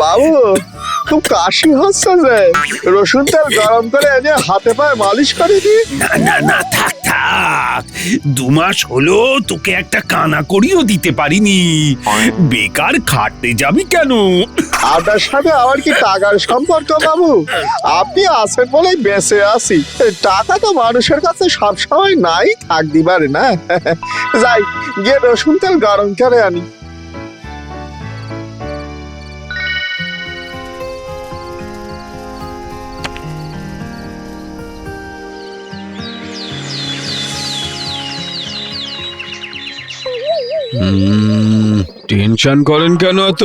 বাবু, খুব কাশি হচ্ছে যে রসুন তেল গরম করে এনে হাতে পায়ে মালিশ করে দি না না না, থাক থাক। দু মাস হলো তোকে একটা কানা করিও দিতে পারিনি। বেকার খাটতে যাবি কেন? আপনার সাথে আমার কি টাকার সম্পর্ক বাবু? আপনি আছেন বলেই বেঁচে আছি। টাকা তো মানুষের কাছে সবসময় নাই থাকতে পারে না। যাই গিয়ে রসুন তেল গরম করে আনি। টেনশন করেন কেন এত?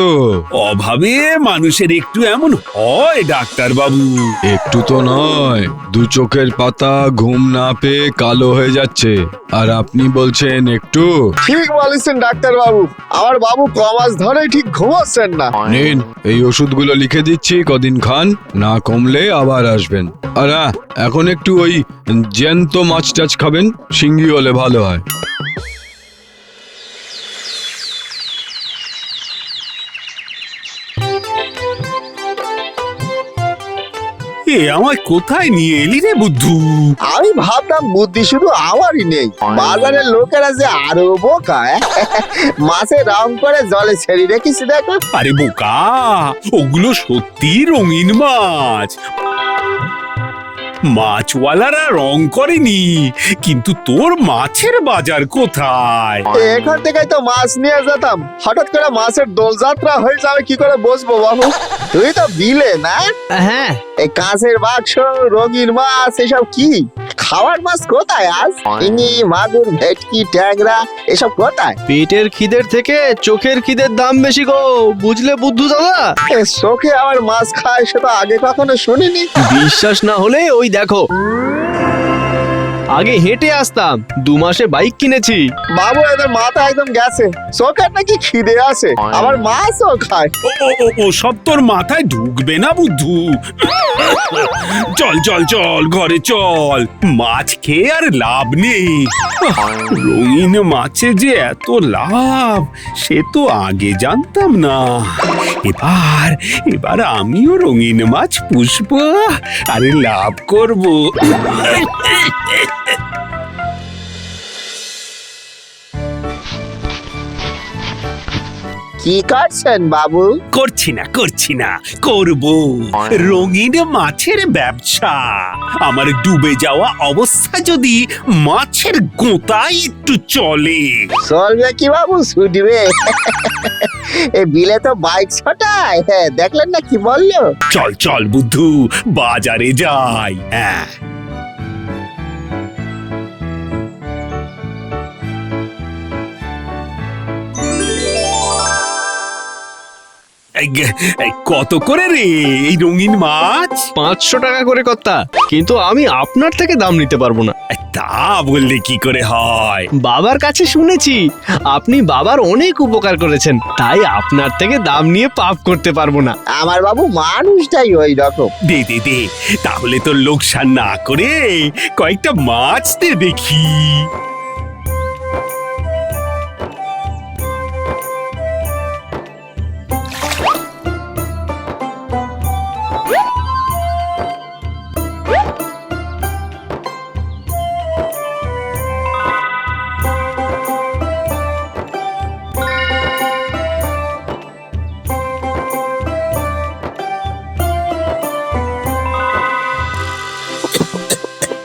অভাবে মানুষের একটু এমন হয় ডাক্তার বাবু একটু তো নয় দু চোখের পাতা ঘুম না পেয়ে কালো হয়ে যাচ্ছে। আর আপনি বলছেন একটু? ঠিক বলেছেন ডাক্তার বাবু আমার বাবু কমাস ধরে ঠিক ঘুমাচ্ছেন না। নিন এই ওষুধগুলো লিখে দিচ্ছি কদিন খান না কমলে আবার আসবেন। আর হ্যাঁ, এখন একটু ওই জ্যান্ত মাছ টাছ খাবেন শিঙ্গি হলে ভালো হয়। এ আমায় কোথায় নিয়ে এলি রে বুদ্ধু? আমি ভাবলাম বুদ্ধি শুধু আমারই নেই। বাজারের লোকেরা যে আরও বোকা। মাছে রং করে জলে ছেড়ে রেখেছি দেখো। আরে বোকা ওগুলো সত্যি রঙিন মাছ। মাছওয়ালারা রং করেনি কিন্তু তোর মাছের বাজার কোথায়? এখান থেকে তো মাছ নিয়ে যেতাম। হঠাৎ করে মাছের দোলযাত্রা হয়ে যাবে কি করে বসবো বাবু? তুই তো বিলে না? হ্যাঁ। এই কাঁচের বাক্স রঙিন মাছ এসব কি? খাওয়ার মাছ কোথায় আজ? ইনি মাগুর ভেটকি ট্যাংরা এসব কোথায়? পেটের খিদের থেকে চোখের খিদের দাম বেশি গো বুঝলে বুদ্ধু দাদা? চোখে আবার মাছ খায় সেটা আগে কখনো শুনিনি। বিশ্বাস না হলে ওই দেখো। আগে হেঁটে আসতাম। দু মাসে বাইক কিনেছি। বাবু এদের মাথা একদম গেছে। চোখের নাকি খিদে আছে? আবার মাছও খায়। ও ও, ও, ও সব তোর মাথায় ঢুকবে না বুদ্ধু? চল চল চল ঘরে চল। মাছ খেয়ে আর লাভ নেই। রঙিন মাছে যে এত লাভ সে তো আগে জানতাম না। এবার এবার আমিও রঙিন মাছ পুষবো আরে লাভ করব। কি করছেন বাবু? করছি না করছি না। করব। রঙিন মাছের ব্যবসা। আমার ডুবে যাওয়া অবস্থা যদি মাছের গোতায় একটু চলে। চলবে কি বাবু? ছুটবে। এ বিলে তো বাইক ছটায়। হ্যাঁ দেখলেন না কি বলল? চল চল বুদ্ধু বাজারে যাই। হ্যাঁ। কত করে রে? এই রঙিন মাছ? পাঁচশো টাকা করে কর্তা কিন্তু আমি আপনার থেকে দাম নিতে পারব না। তা বললে কি করে হয়? বাবার কাছে শুনেছি আপনি বাবার অনেক উপকার করেছেন তাই আপনার থেকে দাম নিয়ে পাপ করতে পারব না। আমার বাবু মানুষটাই ওই রকম। দে দে দে তাহলে তো লোকসান না করে কয়েকটা মাছ দে দেখি।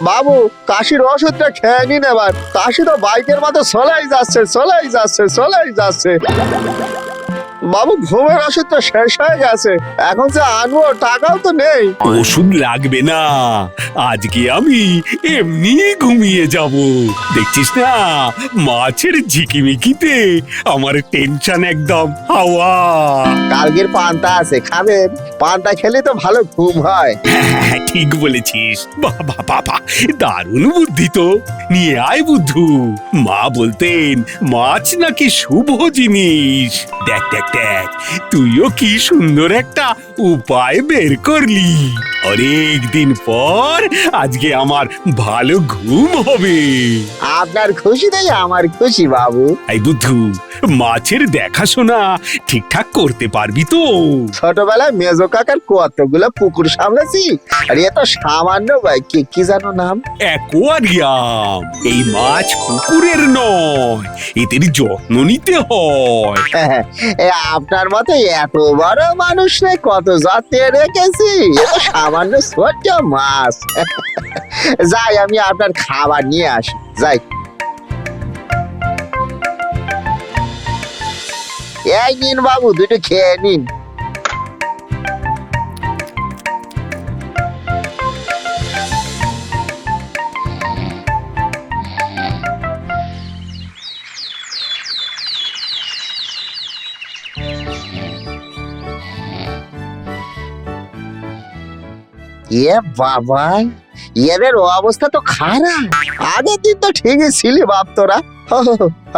বাবু, কাশির ওষুধটা খেয়ে নিন এবার। কাশি তো বাইকের মতো চলেই যাচ্ছে চলেই যাচ্ছে চলেই যাচ্ছে। বাবু ঘুমের ওষুধ তো শেষ হয়ে গেছে। এখন যে আনব টাকাও তো নেই। ওষুধ লাগবে না। আজকে আমি এমনি ঘুমিয়ে যাব। দেখছিস না? মাছের ঝিকিমিকিতে আমার টেনশন একদম। হাওয়া। কালকের পান্তা আছে খাবেন পান্তা খেলে তো ভালো ঘুম হয়। হ্যাঁ ঠিক বলেছিস। বাবা বাবা দারুণ বুদ্ধি তো। নিয়ে আয় বুদ্ধু। মা বলতেন মাছ নাকি শুভ জিনিস। দেখ দেখ দেখ। দেখ তুইও কি সুন্দর একটা উপায় বের করলি। অনেক দিন পর আজকে আমার ভালো ঘুম হবে। আপনার খুশিতেই আমার খুশি বাবু। এই বুদ্ধু মাছের দেখাশোনা ঠিকঠাক করতে পারবি তো? ছোটবেলায় মেজো কাকার কতগুলো পুকুর সামলেছি আর এ তো সামান্য ভাই কি কি জানো নাম? অ্যাকোয়ারিয়াম। এই মাছ পুকুরের নয় এদের যত্ন নিতে হয় এ আপনার মতো এত বড় মানুষ রে, কত যত্নে রেখেছি। সামান্য ছোট্ট মাছ। যাই, আমি আপনার খাবার নিয়ে আসি। যাই। এই নিন বাবু, দুটো খেয়ে নিন। এ বাবা এদের অবস্থা তো খারাপ। আগের দিন তো ঠিকই ছিলি বাপ তোরা।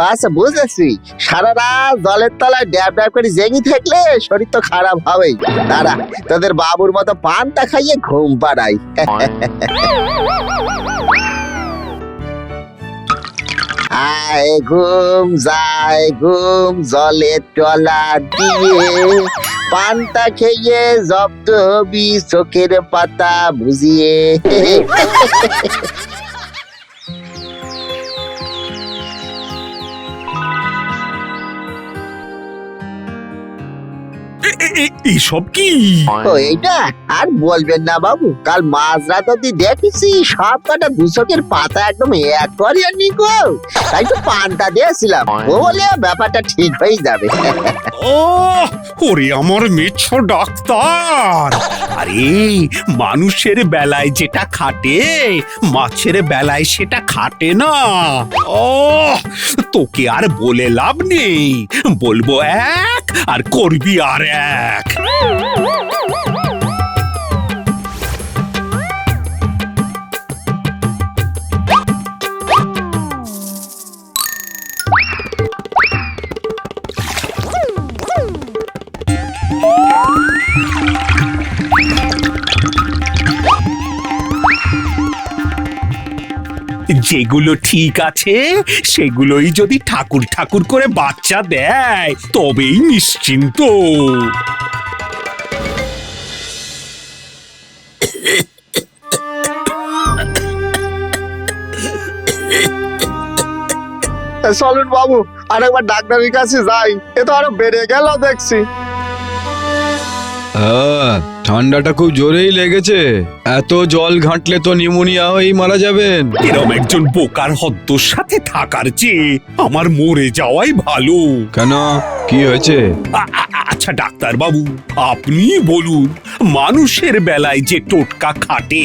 আচ্ছা বুঝেছি। সারা রাত জলের তলায় ড্যাব ড্যাব করে জেগে থাকলে শরীর তো খারাপ হবেই। দাঁড়া তোদের বাবুর মতো পানটা খাইয়ে ঘুম পাড়াই। আয় ঘুম যায় ঘুম জলে টলা দিয়ে। পান্তা খেয়ে জব্দ হবি চোখের পাতা বুঝিয়ে। এইসব কি? ও এইটা? আর বলবেন না বাবু কাল মাঝরাত অব্দি দেখেছি সব কটা দুচকের পাতা একদম এক করে নিকো তাই তো পানটা দিয়েছিলাম। ও বলে ব্যাপারটা ঠিক হয়ে যাবে। ও ওরে আমার মেছ ডাক্তার। আরে মানুষের বেলায় যেটা খাটে মাছের বেলায় সেটা খাটে না। ও তোকে আর বলে লাভ নেই। বলব এক আর করবি আর এক। back. যেগুলো ঠিক আছে? সেগুলোই যদি ঠাকুর ঠাকুর করে বাচ্চা দেয়, তবেই নিশ্চিন্ত। চলুন বাবু, আরেকবার ডাক্তারের কাছে যাই। এ তো আরও বেড়ে গেল, দেখছি। ঠান্ডাটা খুব জোরেই লেগেছে। এত জল ঘাঁটলে তো নিউমোনিয়া হয়েই মারা যাবেন। এরম একজন বোকার হদ্দর সাথে থাকার চেয়ে আমার মরে যাওয়াই ভালো। কেন? কি হয়েছে? আচ্ছা ডাক্তার বাবু আপনি বলুন মানুষের বেলায় যে টোটকা খাটে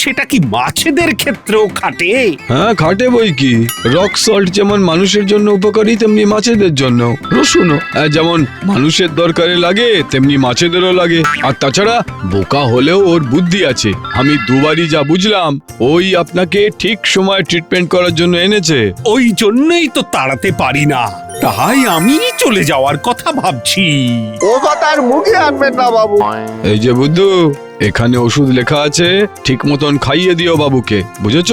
সেটা কি মাছেদের ক্ষেত্রেও খাটে? হ্যাঁ খাটে বই কি? রক সল্ট যেমন মানুষের জন্য উপকারী তেমনি মাছেদের জন্য রসুনও যেমন মানুষের দরকারে লাগে তেমনি মাছেদেরও লাগে। আর তাছাড়া বোকা হলেও ওর বুদ্ধি আছে। আমি দুবারই যা বুঝলাম ওই আপনাকে ঠিক সময় ট্রিটমেন্ট করার জন্য এনেছে। ওই জন্যই তো তাড়াতে পারি না। তাই আমি চলে যাওয়ার কথা ভাবছি। ও কথা আর মুখে আনবেন না বাবু। এই যে বুদ্ধু এখানে ওষুধ লেখা আছে ঠিক মতন খাইয়ে দিও বাবুকে বুঝেছ?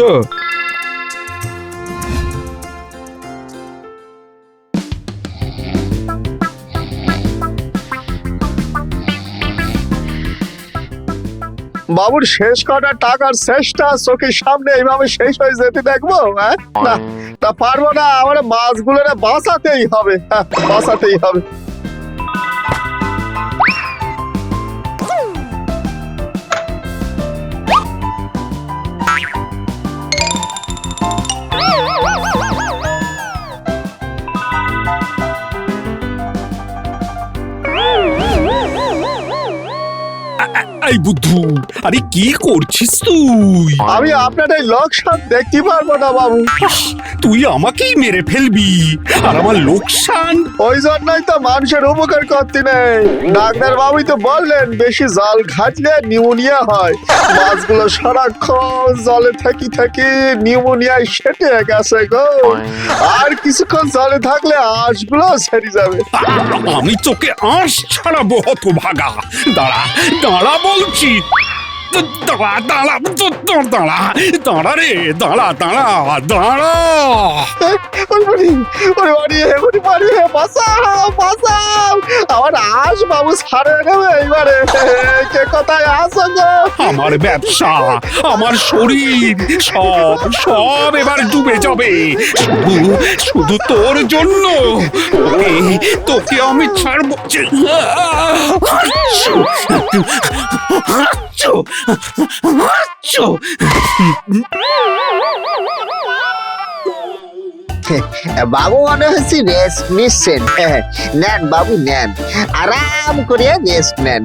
বাবুর শেষ কটা টাকার শেষটা চোখের সামনে এইভাবে শেষ হয়ে যেতে দেখব হ্যাঁ? না তা পারব না আমার মাছগুলো বাঁচাতেই হবে হ্যাঁ, বাঁচাতেই হবে। এই বুদ্ধু আরে কি করছিস তুই? আমি আপনার এই লোকসান দেখতে পারব না বাবু। তুই আমাকেই মেরে ফেলবি। আর আমার লোকসান? ওই জন্যই তো মানুষের উপকার করতে নেই। ডাক্তার বাবুই তো বললেন বেশি জাল ঘাটলে নিউমোনিয়া হয়। মাছগুলো সারাক্ষণ জলে থাকি থাকি নিউমোনিয়ায় সেটে গেছে গো। আর কিছুক্ষণ জলে থাকলে আঁশগুলো সেরে যাবে। আমি তোকে আঁশ ছাড়াবো হত ভাগা দাঁড়া দাঁড়া বলছি। দাঁড়া দাঁড়া দাঁড়া দাঁড়া রে দাঁড়া দাঁড়া দাঁড়া। ওরে বাড়ি, ওরে বাড়ি, বাঁচাও, বাঁচাও। আমার আশ বাবু ছাড়ে নেবে এইবারে। কে কোথায় আসো গো? আমার ব্যবসা আমার শরীর সব সব এবার ডুবে যাবে। শুধু শুধু তোর জন্য তোকে আমি ছাড়বো। আচ্ছু, আচ্ছু। বাবু মনে হচ্ছে রেস্ট নিচ্ছেন। নেন বাবু নেন। আরাম করে রেস্ট নেন।